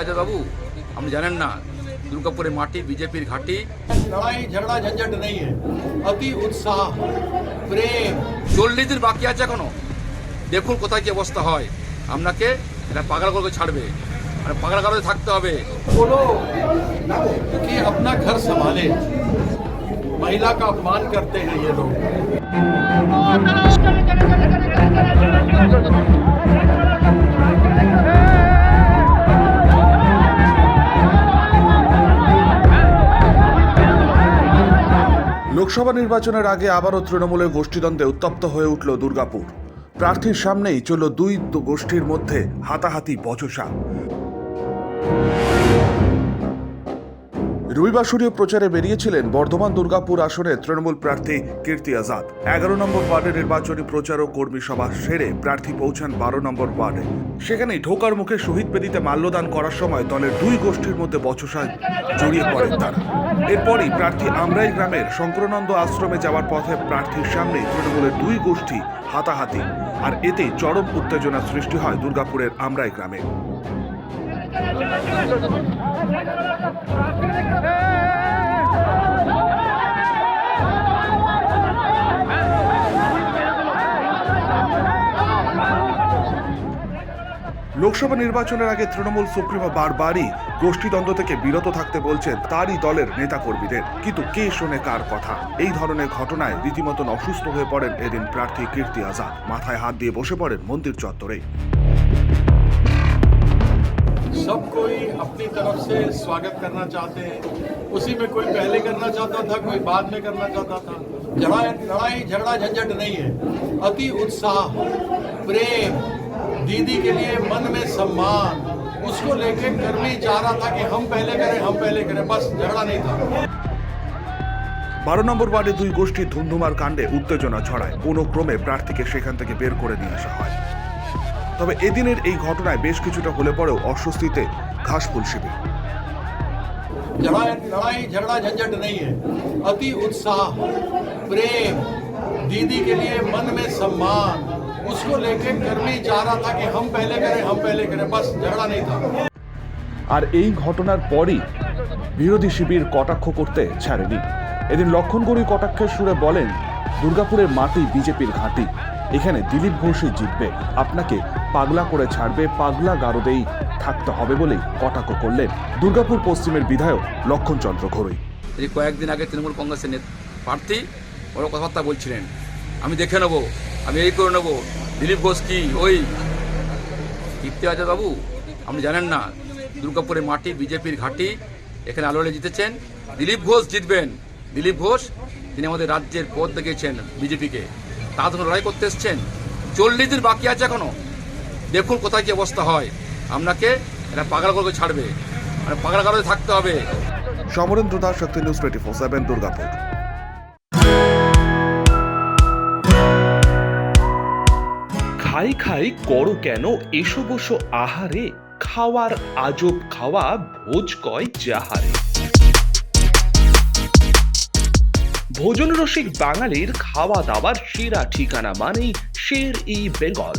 আজাদ বাবু? আপনি জানেন না দুর্গাপুরের মাটি বিজেপির ঘাটি। লড়াই ঝগড়া ঝঞ্ঝট নেই অতি উৎসাহ প্রেম। চল্লিশ দিন বাকি আছে এখনও। দেখুন কোথায় কি অবস্থা হয়। আপনাকে এটা পাগলা করে ছাড়বে। আর পাগলা থাকতে হবে। বলো কি আপনার ঘর সামালে? महिला का अपमान करते हैं ये लोग লোকসভা নির্বাচনের আগে আবারও তৃণমূলের গোষ্ঠীদ্বন্দ্বে উত্তপ্ত হয়ে উঠল দুর্গাপুর প্রার্থীর সামনেই চলল দুই দু- গোষ্ঠীর মধ্যে হাতাহাতি বচসা রবিবাসরীয় প্রচারে বেরিয়েছিলেন বর্ধমান দুর্গাপুর আসনের তৃণমূল প্রার্থী কীর্তি আজাদ। এগারো নম্বর ওয়ার্ডে নির্বাচনী প্রচার ও কর্মী সভা সেরে প্রার্থী পৌঁছান বারো নম্বর ওয়ার্ডে। সেখানেই ঢোকার মুখে শহীদ বেদিতে মাল্যদান করার সময় দলের দুই গোষ্ঠীর মধ্যে বচসায় জড়িয়ে পড়েন তারা। এরপরই প্রার্থী আমরাই গ্রামের শঙ্করানন্দ আশ্রমে যাওয়ার পথে প্রার্থীর সামনে তৃণমূলের দুই গোষ্ঠী হাতাহাতি। আর এতে চরম উত্তেজনা সৃষ্টি হয় দুর্গাপুরের আমরাই গ্রামে। লোকসভা নির্বাচনের আগে তৃণমূল সুপ্রিমো বারবারই গোষ্ঠীদ্বন্দ্ব থেকে বিরত থাকতে বলছেন তারই দলের নেতাকর্মীদের। কিন্তু কে শোনে কার কথা? এই ধরনের ঘটনায় রীতিমতন অসুস্থ হয়ে পড়েন এদিন প্রার্থী কীর্তি আজাদ। মাথায় হাত দিয়ে বসে পড়েন মন্দির চত্বরে। कोई अपनी तरफ से स्वागत करना चाहते हैं उसी में कोई पहले करना चाहता था कोई बाद में करना चाहता था लड़ाई लड़ाई झगड़ा झंझट नहीं है अति उत्साह प्रेम दीदी के लिए मन में सम्मान उसको लेके कर्मी चाह रहा था कि हम पहले करें हम पहले करें बस झगड़ा नहीं था বারো নম্বর ওয়ার্ডে দুই গোষ্ঠী ধুমধুমার কাণ্ডে উত্তেজনা ছড়ায় কোনো ক্রমে প্রার্থীকে সেখান থেকে বের করে নিয়ে আসা হয় তবে এদিনের এই ঘটনায় বেশ কিছুটা হলে পরেও অস্বস্তিতে ঘাসফুল শিবির लड़ाई लड़ाई झगड़ा झंझट नहीं है अति उत्साह प्रेम दीदी के लिए मन में सम्मान उसको लेके कर्मी चाह रहा था कि हम पहले करें हम पहले करें बस झगड़ा नहीं था আর এই ঘটনার পরই বিরোধী শিবির কটাক্ষ করতে ছাড়েনি এদিন লক্ষণগড়ি কটাক্ষের সুরে বলেন দুর্গাপুরের মাটি বিজেপির ঘাঁটি এখানে দিলীপ ঘোষই জিতবে আপনাকে পাগলা করে ছাড়বে, পাগলা গারদেই থাকতে হবে বলেই কটাক্ষ করলেন দুর্গাপুর পশ্চিমের বিধায়ক লক্ষণচন্দ্র ঘোরই এই কয়েকদিন আগে তৃণমূল কংগ্রেসের প্রার্থী, বড় কথাবার্তা বলছিলেন। আমি দেখে নেব, আমি এই করে নেব, দিলীপ ঘোষ কি, ওই। ইতিহাস বাবু, আপনি জানেন না দুর্গাপুরের মাটি, বিজেপির ঘাঁটি, এখানে আলোড়ে জিতেছেন। দিলীপ ঘোষ জিতবেন। দিলীপ ঘোষ, তিনি আমাদের রাজ্যের পদ দেখিয়েছেন বিজেপিকে। তার জন্য লড়াই করতে এসছেন। চল্লিশ দিন বাকি আছে এখনও। দেখুন কোথায় কি অবস্থা হয়। আপনাকে এটা পাগল করে ছাড়বে। মানে পাগল কারণে থাকতে হবে। Samarendra Das Shakti news twenty four seven Durgapur. খাই খাই করো কেন? এসো বসো আহারে। খাওয়ার আজব খাওয়া ভোজ কয় যাহারে। ভোজন রসিক বাঙালির খাওয়া দাওয়ার সেরা ঠিকানা মানেই Sher e Bengal.